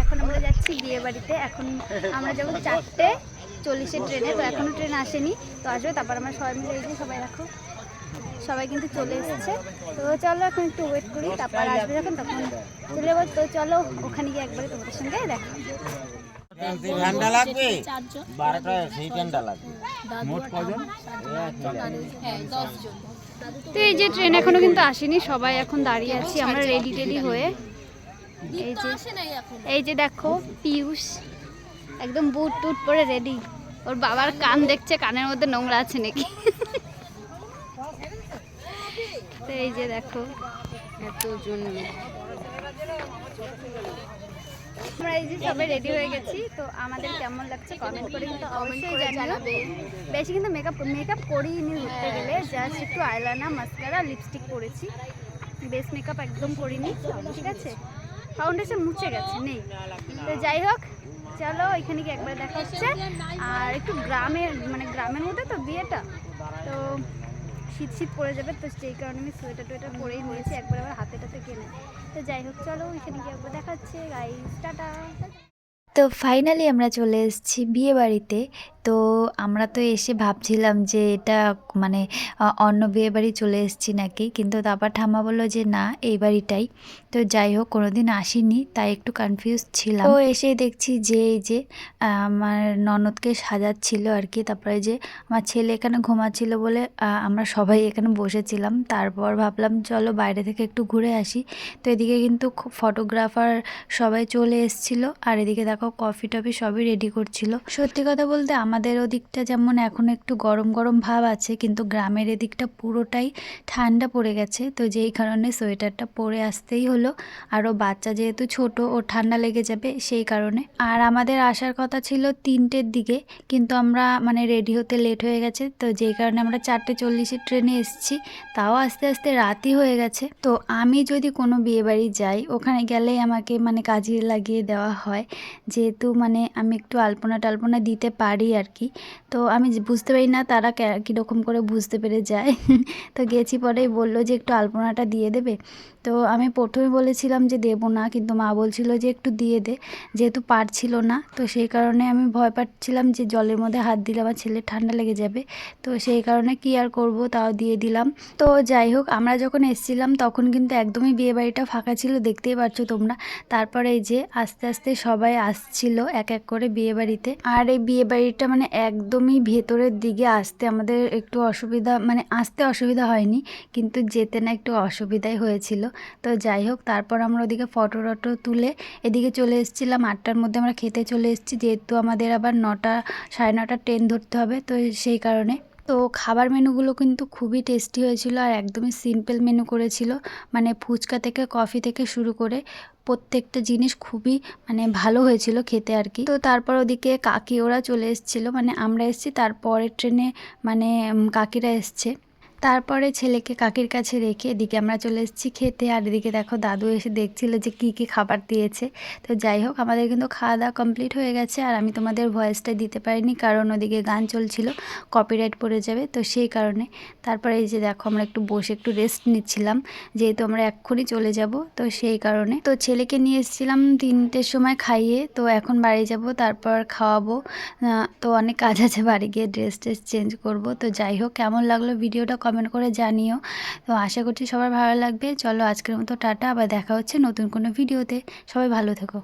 এখন আমরা যাচ্ছি বিয়ে এখন আমরা যাব চারটে চল্লিশের ট্রেনে। তো এখনও ট্রেন আসেনি। তো আসবে, তারপর আমরা সবাই মিলে সবাই রাখো সবাই কিন্তু চলে এসেছে। তো চলো এখন একটু ওয়েট করি, তারপর যখন, তখন চলে তো চলো, ওখানে গিয়ে একবারে তোমাদের সঙ্গে দেখা ঠান্ডা লাগবে? বারোটা সেই ঠান্ডা লাগবে। মোট কজন? তো এই যে ট্রেন এখনও কিন্তু আসেনি সবাই এখন দাঁড়িয়ে আছি আমরা রেডি টেডি হয়ে। এই যে এই যে দেখো পিয়ুষ একদম বুট টুট পরে রেডি ওর বাবার কান দেখছে কানের মধ্যে নোংরা আছে নাকি? তো এই যে দেখো। এতজন আমরা এই যে সবাই রেডি হয়ে গেছি, তো আমাদের কেমন লাগছে কমেন্ট করে কিন্তু অবশ্যই জানাবে বেশি কিন্তু মেকআপ মেকআপ করিনি ঘুরতে গেলে জাস্ট একটু আইলানা মাস্কারা লিপস্টিক পরেছি। বেস মেকআপ একদম করিনি, ঠিক আছে? ফাউন্ডেশন মুছে গেছে, নেই। তো যাই হোক, চলো এখানে কি একবার দেখা হচ্ছে। আর একটু গ্রামের মানে গ্রামের মধ্যে তো বিয়েটা, তো শীত শীত পড়ে যাবে, তো সেই কারণে আমি সোয়েটার টোয়েটার পরেই নিয়েছি, একবার আবার হাতে টাতে কেনে। তো যাই হোক, চলো ওইখানে গিয়ে একবার দেখাচ্ছে গাই টাটা! তো ফাইনালি আমরা চলে এসেছি বিয়ে বাড়িতে তো আমরা তো এসে ভাবছিলাম যে এটা মানে অন্য বিয়ে বাড়ি চলে এসেছি নাকি? কিন্তু তারপর ঠাম্মা বলল যে না, এই বাড়িটাই। তো যাই হোক কোনো কোনোদিন আসিনি, তাই একটু কনফিউজ ছিলাম। তো এসে দেখছি যে এই যে আমার ননদকে সাজাচ্ছিল আর কি। তারপরে যে আমার ছেলে এখানে ঘুমাচ্ছিল বলে আমরা সবাই এখানে বসেছিলাম। তারপর ভাবলাম, চলো বাইরে থেকে একটু ঘুরে আসি। তো এদিকে কিন্তু ফটোগ্রাফার সবাই চলে এসেছিল। আর এদিকে দেখো কফি টফি সবই রেডি করছিল। সত্যি কথা বলতে আমাদের ওদিকটা যেমন এখন একটু গরম গরম ভাব আছে, কিন্তু গ্রামের এদিকটা পুরোটাই ঠান্ডা পড়ে গেছে। তো যেই কারণে সোয়েটারটা পরে আসতেই হলো। আরও বাচ্চা যেহেতু ছোট, ও ঠান্ডা লেগে যাবে সেই কারণে। আর আমাদের আসার কথা ছিল তিনটের দিকে, কিন্তু আমরা মানে রেডি হতে লেট হয়ে গেছে। তো যেই কারণে আমরা চারটে চল্লিশের ট্রেনে এসেছি, তাও আস্তে আস্তে রাতই হয়ে গেছে। তো আমি যদি কোনো বিয়েবাড়ি যাই, ওখানে গেলেই আমাকে মানে কাজে লাগিয়ে দেওয়া হয়। যেহেতু মানে আমি একটু আলপনা টালপনা দিতে পারি আর কি, তো আমি বুঝতে পারি না তারা কীরকম করে বুঝতে পেরে যায়। তো গেছি পরেই বলল যে একটু আলপনাটা দিয়ে দেবে। তো আমি প্রথমে বলেছিলাম যে দেবো না, কিন্তু মা বলছিল যে একটু দিয়ে দে, যেহেতু পারছিল না, তো সেই কারণে আমি ভয় পাচ্ছিলাম যে জলের মধ্যে হাত দিলে আমার ছেলে ঠান্ডা লেগে যাবে। তো সেই কারণে কি আর করব তাও দিয়ে দিলাম। তো যাই হোক, আমরা যখন এসেছিলাম তখন কিন্তু একদমই বিয়ে বাড়িটা ফাঁকা ছিল, দেখতেই পাচ্ছ তোমরা। তারপরে এই যে আস্তে আস্তে সবাই আসছিল এক এক করে বিয়ে বাড়িতে আর এই বিয়ে বাড়িটা মানে একদমই ভেতরের দিকে আসতে আমাদের একটু অসুবিধা মানে আসতে অসুবিধা হয়নি, কিন্তু যেতে না একটু অসুবিধাই হয়েছিল। তো যাই হোক, তারপর আমরা ওদিকে ফটো টটো তুলে এদিকে চলে এসেছিলাম। আটটার মধ্যে আমরা খেতে চলে এসেছি, যেহেতু আমাদের আবার নটা, সাড়ে নটা ট্রেন ধরতে হবে, তো সেই কারণে। তো খাবার মেনুগুলো কিন্তু খুবই টেস্টি হয়েছিল আর একদমই সিম্পল মেনু করেছিল। মানে ফুচকা থেকে, কফি থেকে শুরু করে প্রত্যেকটা জিনিস খুবই মানে ভালো হয়েছিল খেতে আর কি। তো তারপর ওদিকে কাকি ওরা চলে এসেছিল মানে আমরা এসেছি, তারপরের ট্রেনে মানে কাকিরা এসছে। তারপরে ছেলেকে কাকির কাছে রেখে এদিকে আমরা চলে এসেছি খেতে। আর এদিকে দেখো দাদু এসে দেখছিল যে কি কি খাবার দিয়েছে। তো যাই হোক, আমাদের কিন্তু খাওয়া দাওয়া কমপ্লিট হয়ে গেছে। আর আমি তোমাদের ভয়েসটা দিতে পারিনি কারণ ওদিকে গান চলছিল কপিরাইট পড়ে যাবে। তো সেই কারণে তারপরে এই যে দেখো আমরা একটু বসে একটু রেস্ট নিচ্ছিলাম। যেহেতু আমরা এক্ষুনি চলে যাব, তো সেই কারণে তো ছেলেকে নিয়ে এসেছিলাম তিনটের সময় খাইয়ে। তো এখন বাড়ি যাব, তারপর খাওয়াবো। তো অনেক কাজ আছে, বাড়ি গিয়ে ড্রেস ট্রেস চেঞ্জ করব। তো যাই হোক, কেমন লাগল ভিডিওটা কমেন্ট করে জানিও। তো আশা করছি সবার ভালো লাগবে। চলো আজকের মতো টাটা, আবার দেখা হচ্ছে নতুন কোনো ভিডিওতে সবাই ভালো থেকো।